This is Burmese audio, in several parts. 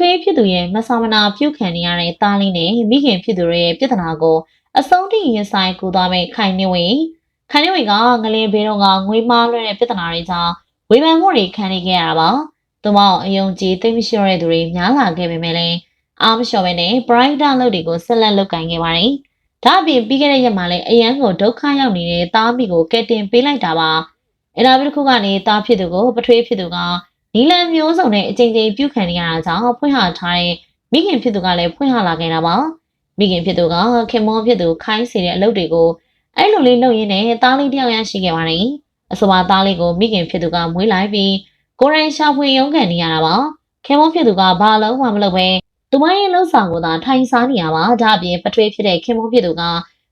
ထွေးဖြစ်သူရဲ့မဆာမနာပြုတ်ခံနေရတဲ့သားလေးနဲ့မိခင်ဖြစ်သူရဲ့ပြဿနာကိုအဆုံးထိရင်ဆိုင်ကူသွားမဲ့ခိုင်နေဝင်ခိုင်နေဝင်ကငလင်ဘေးတော့ကငွေမားလွှဲတဲ့ပြဿနာတွေကြောင့်ဝေဖန်မှုတွေခံနေခဲ့ရတာပါ။သူမောင်အယုံကြည်သိမ့်မရှိရတဲ့သူတွေများလာခဲ့ပေမဲ့လည်းအားမလျှော်ပဲနဲ့ brighter လုပ်တွေကိုဆက်လက်လုပ်ကင်ခဲ့ပါတယ်။ဒါအပြင်ပြီးခဲ့တဲ့ရက်မှာလည်းအရန်ကိုဒုက္ခရောက်နေတဲ့သားမိကိုကယ်တင်ပေးလိုက်တာပါ။အင်တာဗျူးတစ်ခုကနေသားဖြစ်သူကိုပထွေးဖြစ်သူက နီလန်မျိုးစုံနဲ့အကြိမ်ကြိမ်ပြုခံနေရတာကြောင့်ဖွင့်ဟထားတဲ့မိခင်ဖြစ်သူကလည်းဖွင့်ဟလာခဲ့တာပါ။မိခင်ဖြစ်သူကခင်မောဖြစ်သူခိုင်းစီတဲ့အလုပ်တွေကိုအဲ့လိုလေးလုပ်ရင်းနဲ့သားလေးတယောက်ရရှိခဲ့ပါတယ်။အဆိုပါသားလေးကိုမိခင်ဖြစ်သူကမွေးလိုက်ပြီးကိုရိုင်းရှာဖွေရုံးကန်နေရတာပါ။ခင်မောဖြစ်သူကဘာလုံးမှမလုပ်ပဲသူမရဲ့လှုပ်ဆောင်ကိုသာထိုင်စားနေရပါဒါအပြင်ပထွေးဖြစ်တဲ့ခင်မောဖြစ်သူက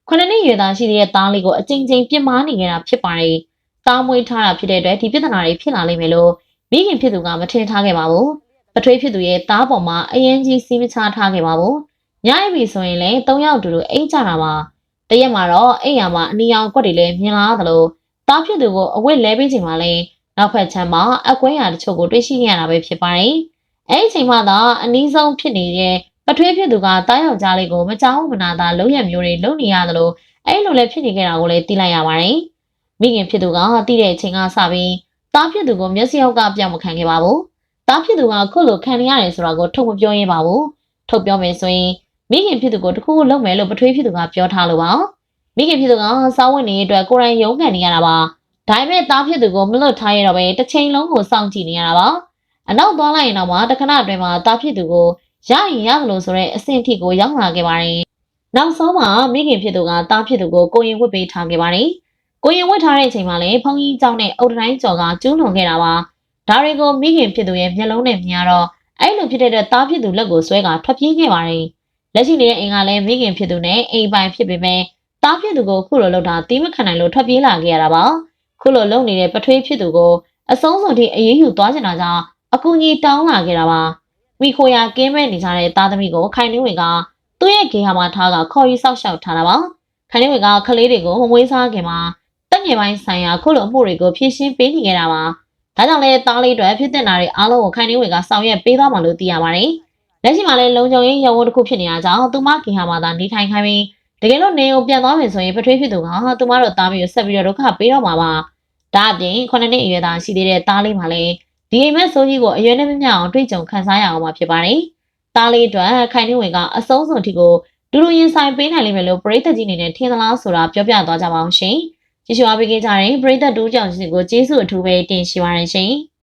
ခုနှစ်နှစ်ရွယ်သားရှိတဲ့သားလေးကိုအကြိမ်ကြိမ်ပြစ်မှားနေကြတာဖြစ်ပါတယ်။သားမွေးထားတာဖြစ်တဲ့အတွက်ဒီပြဿနာတွေဖြစ်လာလိမ့်မယ်လို့ မိခင်ဖြစ်သူကမထင်ထားခဲ့ပါဘူး။ပထွေးဖြစ်သူရဲ့သားပေါ်မှာအရင်ကြီးစီးမချထားခဲ့ပါဘူး။ညအိပ်ပြီဆိုရင်လည်း၃ယောက်တူတူအိတ်ကြတာပါ။တရက်မှာတော့အိမ်ရမှာအနီရောင်ကွက်တွေလည်းမြင်လာသလိုသားဖြစ်သူကိုအဝတ်လဲပေးချိန်မှာလည်းနောက်ဖက်ချမ်းမှာအကွဲရတချို့ကိုတွေ့ရှိရတာပဲဖြစ်ပါတယ်။အဲ့ဒီချိန်မှသာအနည်းဆုံးဖြစ်နေတဲ့ပထွေးဖြစ်သူကတားယောက်ျားလေးကိုမကြောက်မနာသာလုံးရမျိုးတွေလုံနေရသလိုအဲ့လိုလည်းဖြစ်နေကြတာကိုလည်းသိလိုက်ရပါတယ်။မိခင်ဖြစ်သူကတိတဲ့အချိန်ကစပြီး တားဖြစ်သူကိုမျက်စိအောက်ကပြောင်းမခံခဲ့ပါဘူး။တားဖြစ်သူကခုလိုခံနေရတယ်ဆိုတာကိုထုတ်မပြောရပါဘူး။ထုတ်ပြောမယ်ဆိုရင်မိခင်ဖြစ်သူကိုတခုခုလုပ်မယ်လို့ပထွေးဖြစ်သူကပြောထားလို့ပါ။မိခင်ဖြစ်သူကစောင်းဝင်နေတဲ့အတွက်ကိုယ်တိုင်ရုန်းကန်နေရတာပါ။ဒါပေမဲ့တားဖြစ်သူကိုမလွတ်ထားရတော့ပဲတစ်ချိန်လုံးကိုစောင့်ကြည့်နေရတာပါ။အနောက်သွားလိုက်ရင်တော့မှတခဏအတွင်းမှာတားဖြစ်သူကိုရရင်ရမလို့ဆိုတဲ့အဆင့်ထိကိုရောက်လာခဲ့ပါတယ်။နောက်ဆုံးမှာမိခင်ဖြစ်သူကတားဖြစ်သူကိုကိုရင်ဝတ်ပေးထားခဲ့ပါတယ်။ ကိုရင်ဝတ်ထားတဲ့အချိန်မှာလည်းဖုန်ကြီးကြောင့်နဲ့အုတ်တိုင်းကျော်ကကျူးလွန်ခဲ့တာပါဒါတွေကိုမိခင်ဖြစ်သူရဲ့မျက်လုံးနဲ့မြင်ရတော့အဲ့လိုဖြစ်တဲ့အတွက်တားဖြစ်သူလက်ကိုဆွဲကထွက်ပြေးခဲ့ပါတယ်လက်ရှိနေတဲ့အင်ကလည်းမိခင်ဖြစ်သူနဲ့အိမ်ပိုင်ဖြစ်ပေမဲ့တားဖြစ်သူကိုခုလိုလောက်တာတီးမခံနိုင်လို့ထွက်ပြေးလာခဲ့ရတာပါခုလိုလုံနေတဲ့ပထွေးဖြစ်သူကိုအဆုံးစုံထိအေးအေးယူသွားချင်တာကြောင့်အကူကြီးတောင်းလာခဲ့တာပါမိခိုယာကင်းမဲ့နေကြတဲ့သားသမီးကိုခိုင်နှင်းဝင်ကသူ့ရဲ့ဂေဟာမှာထားကခေါ်ယူဆောက်ရှောက်ထားတာပါခိုင်နှင်းဝင်ကခလေးတွေကိုမမွေးစားခင်မှာ တက်ငယ်ပိုင်းဆိုင်ရာခုလိုအမှုတွေကိုဖြည့်ရှင်းပေးနေခဲ့တာပါ။ဒါကြောင့်လည်းသားလေးတွေဖြစ်တဲ့နာတွေအားလုံးကိုခိုင်နှင်းဝင်ကဆောင်ရွက်ပေးသွားမှလို့သိရပါတယ်။လက်ရှိမှာလည်းလုံခြုံရေးရဝတ်တစ်ခုဖြစ်နေတာကြောင့်သူမဂေဟာမှာသာနေထိုင်ခိုင်းပြီးတကယ်လို့နေကိုပြန်သွားမယ်ဆိုရင်ပထွေးဖြစ်သူကသူမတို့သားမီးကိုဆက်ပြီးတော့ဒုက္ခပေးတော့မှာပါ။ဒါအပြင်ခုနှစ်နှစ်အရွယ်သားရှိသေးတဲ့သားလေးမှလည်းဒီအိမ်မက်ဆိုးကြီးကိုအရွယ်နဲ့မမျှအောင်တွေ့ကြုံခံစားရအောင်မှာဖြစ်ပါတယ်။သားလေးအတွက်ခိုင်နှင်းဝင်ကအဆုံးစွန်ထိကိုဒူလူရင်ဆိုင်ပေးနိုင်လိမ့်မယ်လို့ပရိသတ်ကြီးအနေနဲ့ထင်သလားဆိုတာပြောပြသွားကြပါအောင်ရှင်။ ကြည့်ရှုအားပေးကြတဲ့ပရိသတ်တူးကြောင်ကြီးကိုကျေးဇူးအထူးပဲတင်ရှိပါရရှင်။